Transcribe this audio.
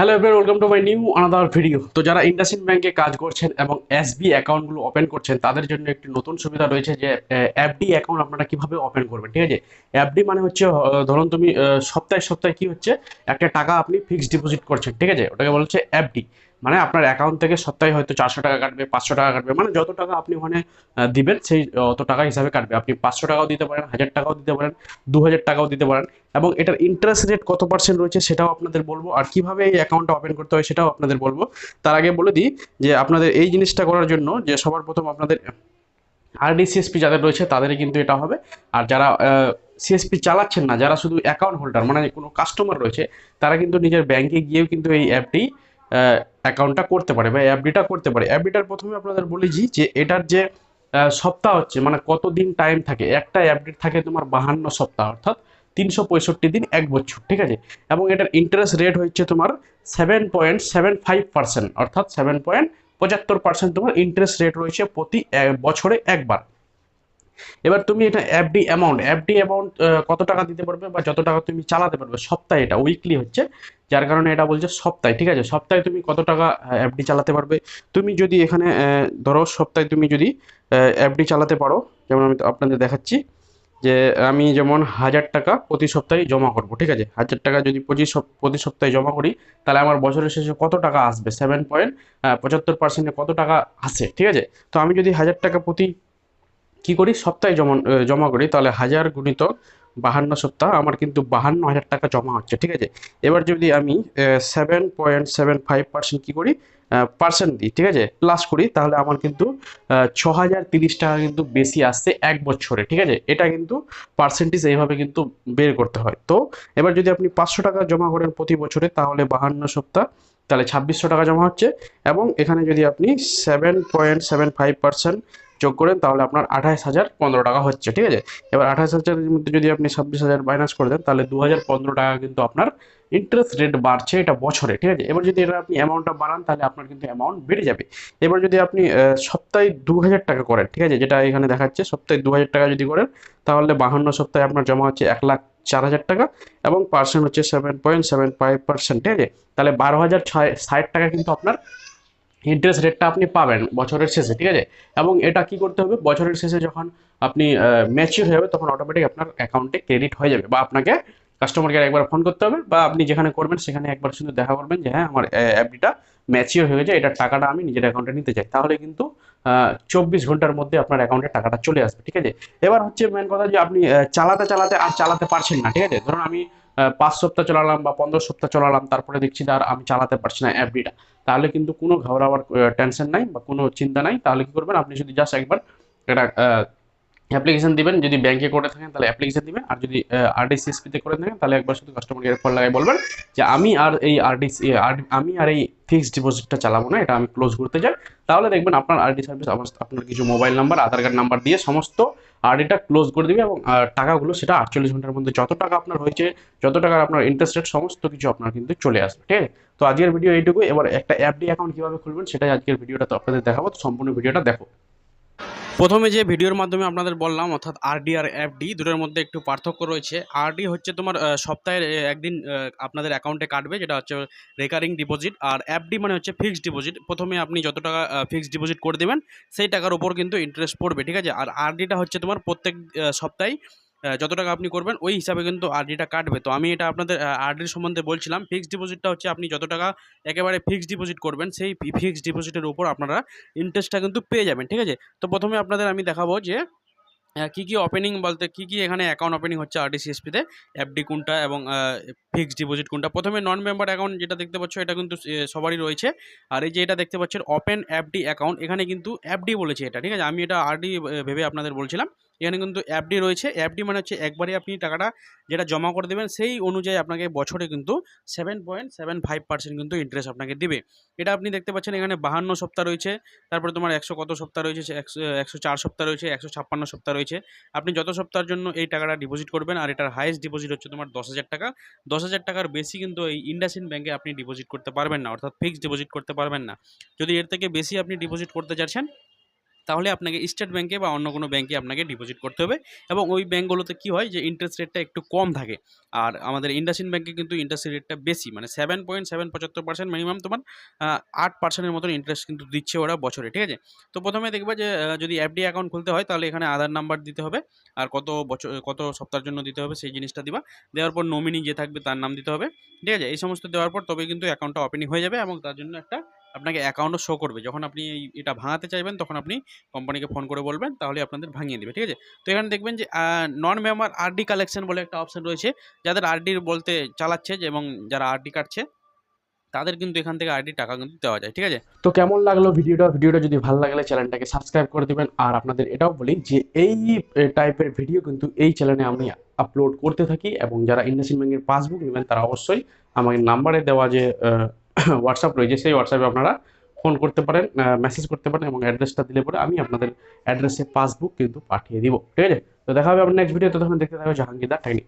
Hello everyone welcome to my new another video তো যারা IndusInd ব্যাংকে কাজ করছেন এবং এসবি অ্যাকাউন্টগুলো ওপেন করছেন, তাদের জন্য একটি নতুন সুবিধা রয়েছে যে এফডি অ্যাকাউন্ট আপনারা কীভাবে ওপেন করবেন, ঠিক আছে? এফডি মানে হচ্ছে ধরুন তুমি সপ্তাহে সপ্তাহে কি হচ্ছে, একটা টাকা আপনি ফিক্সড ডিপোজিট করছেন, ঠিক আছে? ওটাকে বলছে এফডি মানে আপনার অ্যাকাউন্ট থেকে সপ্তাহে হয়তো চারশো টাকা কাটবে, পাঁচশো টাকা কাটবে মানে যত টাকা আপনি ওখানে দিবেন, সেই অত টাকা হিসাবে কাটবে। আপনি পাঁচশো টাকাও দিতে পারেন, হাজার টাকাও দিতে পারেন দু হাজার টাকাও দিতে পারেন এবং এটার ইন্টারেস্ট রেট কত পার্সেন্ট রয়েছে সেটাও আপনাদের বলব। আর কীভাবে এই অ্যাকাউন্টটা ওপেন করতে হয় সেটাও আপনাদের বলব। তার আগে বলে দিই যে আপনাদের এই জিনিসটা করার জন্য যে সবার প্রথম আপনাদের আরডি সিএসপি যাদের রয়েছে তাদেরই কিন্তু এটা হবে। আর যারা সিএসপি চালাচ্ছেন না, যারা শুধু অ্যাকাউন্ট হোল্ডার মানে কোনো কাস্টমার রয়েছে, তারা কিন্তু নিজের ব্যাংকে গিয়েও কিন্তু এই অ্যাপটি অ্যাকাউন্টটা করতে পারে বা অ্যাপডিটা করতে পারে। অ্যাপডিটার প্রথমে আপনাদের বলেছি যে এটার যে সপ্তাহ হচ্ছে মানে কত দিন টাইম থাকে? একটা অ্যাপডেট থাকে তোমার বাহান্ন সপ্তাহ, অর্থাৎ তিনশো পঁয়ষট্টি দিন এক বছর, ঠিক আছে? এবং এটার ইন্টারেস্ট রেট হচ্ছে তোমার seven point seven five percent অর্থাৎ সেভেন পয়েন্ট পঁচাত্তর পার্সেন্ট তোমার ইন্টারেস্ট রেট রয়েছে প্রতি বছরে একবার। এবার তুমি এটা এফডি অ্যামাউন্ট এফডি অ্যামাউন্ট কত টাকা দিতে পারবে বা যত টাকা তুমি চালাতে পারবে? সপ্তাহে এটা উইকলি হচ্ছে। যার কারণে এটা বলছে সপ্তাহে, ঠিক আছে? সপ্তাহে তুমি কত টাকা এফডি চালাতে পারবে? তুমি যদি এখানে ধরো সপ্তাহে তুমি যদি এফডি চালাতে পারো, যেমন আমি আপনাদের দেখাচ্ছি, যে আমি যেমন হাজার টাকা প্রতি সপ্তাহে জমা করব, ঠিক আছে? হাজার টাকা যদি পঁচিশ প্রতি সপ্তাহে জমা করি, তাহলে আমার বছরের শেষে কত টাকা আসবে? সেভেন পয়েন্ট পঁচাত্তর পার্সেন্টে কত টাকা আসে, ঠিক আছে? তো আমি যদি হাজার টাকা প্রতি কি করি? সপ্তাহে জমা জমা করি। তাহলে হাজার গুণিত বাহান্ন সপ্তাহ, আমার কিন্তু বাহান্ন হাজার টাকা জমা হচ্ছে, ঠিক আছে? এবার যদি আমি seven point seven five percent কী করি? পার্সেন্ট দিই, ঠিক আছে? প্লাস করি, তাহলে আমার কিন্তু ছ হাজার তিরিশ টাকা কিন্তু বেশি আসছে এক বছরে, ঠিক আছে? এটা কিন্তু পার্সেন্টেজ এইভাবে কিন্তু বের করতে হয়। তো এবার যদি আপনি পাঁচশো টাকা জমা করেন প্রতি বছরে, তাহলে বাহান্ন সপ্তাহ, তাহলে ছাব্বিশশো টাকা জমা হচ্ছে। এবং এখানে যদি আপনি seven point seven five percent যোগ করেন, তাহলে আপনার আঠাশ হাজার পনেরো টাকা হচ্ছে, ঠিক আছে? এবার আঠাশ হাজারের মধ্যে যদি আপনি ছাব্বিশ হাজার মাইনাস করে দেন, তাহলে দু হাজার পনেরো টাকা কিন্তু আপনার ইন্টারেস্ট রেট বাড়ছে এটা বছরে, ঠিক আছে? এবার যদি এটা আপনি অ্যামাউন্টটা বাড়ান, তাহলে আপনার কিন্তু অ্যামাউন্ট বেড়ে যাবে। এবার যদি আপনি সপ্তাহে দু হাজার টাকা করেন, ঠিক আছে? যেটা এখানে দেখাচ্ছে, সপ্তাহে দু হাজার টাকা যদি করেন, তাহলে বাহান্ন সপ্তাহে আপনার জমা হচ্ছে এক লাখ চার হাজার টাকা এবং পার্সেন্ট হচ্ছে seven point seven five percent ঠিক আছে? তাহলে বারো হাজার ছয়, ষাট টাকা কিন্তু আপনার ইন্টারেস্ট রেটটা আপনি পাবেন বছরের শেষে, ঠিক আছে? এবং এটা কি করতে হবে? বছরের শেষে যখন আপনি ম্যাচিউর হয়ে যাবে, তখন অটোমেটিক আপনার অ্যাকাউন্টে ক্রেডিট হয়ে যাবে বা আপনাকে কাস্টমার কেয়ার একবার ফোন করতে হবে বা আপনি যেখানে করবেন সেখানে একবার শুধু দেখা করবেন যে হ্যাঁ আমার অ্যাপডিটা ম্যাচিওর হয়ে গেছে, এটার টাকাটা আমি নিজের অ্যাকাউন্টে নিতে চাই। তাহলে কিন্তু চব্বিশ ঘণ্টার মধ্যে আপনার অ্যাকাউন্টে টাকাটা চলে আসবে, ঠিক আছে? এবার হচ্ছে মেন কথা যে, আপনি চালাতে চালাতে আর চালাতে পারছেন না, ঠিক আছে? ধরুন আমি পাঁচ সপ্তাহ চালালাম বা পনেরো সপ্তাহ চালালাম, তারপরে দেখছি আর আমি চালাতে পারছি না অ্যাপডিটা তাহলে কিন্তু কোনো ঘাবড়াবার টেনশন নাই বা কোনো চিন্তা নাই। তাহলে কি করবেন? আপনি যদি জাস্ট একবার এটা অ্যাপ্লিকেশন দিবেন, যদি ব্যাংকে করে থাকেন তাহলে অ্যাপ্লিকেশন দিবেন, আর যদি আরডিসিএসপিতে করে থাকেন তাহলে একবার শুধু কাস্টমার কেয়ার ফোন লাগাই বলবেন যে আমি আর এই আরডিসি আমি আর এই ফিক্সড ডিপোজিটটা চালাবো না, এটা আমি ক্লোজ করতে চাই। তাহলে দেখবেন আপনার আরডি সার্ভিস আপনার কিছু mobile number Aadhaar card number দিয়ে সমস্ত আরডিটা ক্লোজ করে দিবে এবং টাকাগুলো সেটা আটচল্লিশ ঘণ্টার মধ্যে যত টাকা আপনার হয়েছে, যত টাকার আপনার ইন্টারেস্ট রেট সমস্ত কিছু আপনার কিন্তু চলে আসবে, ঠিক আছে? তো আজকের ভিডিও এইটুকু এবার একটা অ্যাপডি অ্যাকাউন্ট কীভাবে খুলবেন সেটাই আজকের ভিডিওটা তো আপনাদের দেখাবো, তো সম্পূর্ণ ভিডিওটা দেখো। প্রথমে যে ভিডিওর মাধ্যমে আপনাদের বললাম, অর্থাৎ আরডি আর এফডি দুটোর মধ্যে একটু পার্থক্য রয়েছে। আরডি হচ্ছে তোমার সপ্তাহের সপ্তাহে একদিন আপনাদের অ্যাকাউন্টে কাটবে, যেটা হচ্ছে রেকারিং ডিপোজিট আর এফডি মানে হচ্ছে ফিক্সড ডিপোজিট প্রথমে আপনি যত টাকা ফিক্সড ডিপোজিট করে দেবেন, সেই টাকার উপর কিন্তু ইন্টারেস্ট পড়বে, ঠিক আছে? আর আরডিটা হচ্ছে তোমার প্রত্যেক সপ্তাহে যত টাকা আপনি করবেন, ওই হিসাবে কিন্তু আরডিটা কাটবে। তো আমি এটা আপনাদের আরডির সম্বন্ধে বলছিলাম ফিক্সড ডিপোজিটটা হচ্ছে আপনি যত টাকা একেবারে ফিক্সড ডিপোজিট করবেন, সেই ফিক্সড ডিপোজিটের উপর আপনারা ইন্টারেস্টটা কিন্তু পেয়ে যাবেন, ঠিক আছে? তো প্রথমে আপনাদের আমি দেখাবো যে কী কি ওপেনিং বলতে, কী কী এখানে অ্যাকাউন্ট ওপেনিং হচ্ছে আরডিসিএসপিতে এফডি কোনটা এবং ফিক্সড ডিপোজিট কোনটা। প্রথমে নন মেম্বার অ্যাকাউন্ট যেটা দেখতে পাচ্ছ, এটা কিন্তু সবারই রয়েছে। আর এই যে এটা দেখতে পাচ্ছেন ওপেন এফডি অ্যাকাউন্ট এখানে কিন্তু এফডি বলেছে এটা, ঠিক আছে? আমি এটা আরডি ভেবে আপনাদের বলছিলাম। এখানে কিন্তু এফডি রয়েছে। অ্যাপডি মানে হচ্ছে একবারে আপনি টাকাটা যেটা জমা করে দেবেন, সেই অনুযায়ী আপনাকে বছরে কিন্তু seven point seven five percent কিন্তু ইন্টারেস্ট আপনাকে দিবে। এটা আপনি দেখতে পাচ্ছেন, এখানে বাহান্ন সপ্তাহ রয়েছে। তারপরে তোমার একশো কত সপ্তাহ রয়েছে একশো একশো চার সপ্তাহ রয়েছে, একশো ছাপ্পান্ন সপ্তাহ রয়েছে। আপনি যত সপ্তাহের জন্য এই টাকাটা ডিপোজিট করবেন, আর এটার হাইয়েস্ট ডিপোজিট হচ্ছে তোমার দশ হাজার টাকা। দশ হাজার টাকার বেশি কিন্তু এই ইন্ডাসিন ব্যাঙ্কে আপনি ডিপোজিট করতে পারবেন না, অর্থাৎ ফিক্সড ডিপোজিট করতে পারবেন না। যদি এর থেকে বেশি আপনি ডিপোজিট করতে চাচ্ছেন তাহলে আপনাকে স্টেট ব্যাঙ্কে বা অন্য কোনো ব্যাঙ্কে আপনাকে ডিপোজিট করতে হবে এবং ওই ব্যাঙ্কগুলোতে কী হয় যে ইন্টারেস্ট রেটটা একটু কম থাকে। আর আমাদের ইন্ডাসইন্ড ব্যাঙ্কে কিন্তু ইন্টারেস্ট রেটটা বেশি মানে সেভেন পয়েন্ট সেভেন পঁচাত্তর পার্সেন্ট মিনিমাম তোমার আট পার্সেন্টের মতন ইন্টারেস্ট কিন্তু দিচ্ছে ওরা বছরে, ঠিক আছে? তো প্রথমে দেখবে যে যদি এফডি অ্যাকাউন্ট খুলতে হয় তাহলে এখানে আধার নাম্বার দিতে হবে আর কত বছর, কত সপ্তাহের জন্য দিতে হবে সেই জিনিসটা দিবা। দেওয়ার পর নমিনি যে থাকবে তার নাম দিতে হবে, ঠিক আছে? এই সমস্ত দেওয়ার পর তবে কিন্তু অ্যাকাউন্টটা ওপেনিং হয়ে যাবে এবং তার জন্য একটা আপনাকে অ্যাকাউন্টও শো করবে। যখন আপনি এটা ভাঙাতে চাইবেন, তখন আপনি কোম্পানিকে ফোন করে বলবেন, তাহলে আপনাদের ভাঙিয়ে দেবে, ঠিক আছে? তো এখানে দেখবেন যে নন মেম্বার আরডি কালেকশন বলে একটা অপশন রয়েছে। যাদের আরডি বলতে চালাচ্ছে এবং যারা আরডি কাটছে, তাদের কিন্তু এখান থেকে আরডি টাকা কিন্তু দেওয়া যায়, ঠিক আছে? তো কেমন লাগল ভিডিওটা? ভিডিওটা যদি ভালো লাগলে চ্যানেলটাকে সাবস্ক্রাইব করে দিবেন। আর আপনাদের এটাও বলি যে, এই টাইপের ভিডিও কিন্তু এই চ্যানেলে আমি আপলোড করতে থাকি এবং যারা ইন্ডাসিন ব্যাংকের পাসবুক নেবেন, তারা অবশ্যই আমাকে নাম্বারে দেওয়া যে হোয়াটসঅ্যাপ রয়েছে, সেই হোয়াটসঅ্যাপে আপনারা ফোন করতে পারেন মেসেজ করতে পারেন এবং অ্যাড্রেসটা দিলে পরে আমি আপনাদের অ্যাড্রেসে পাসবুক কিন্তু পাঠিয়ে দিব। ঠিক আছে? তো দেখা হবে আপনার নেক্সট ভিডিও তো তখন দেখতে থাকবে জাহাঙ্গীরদার টেকনিক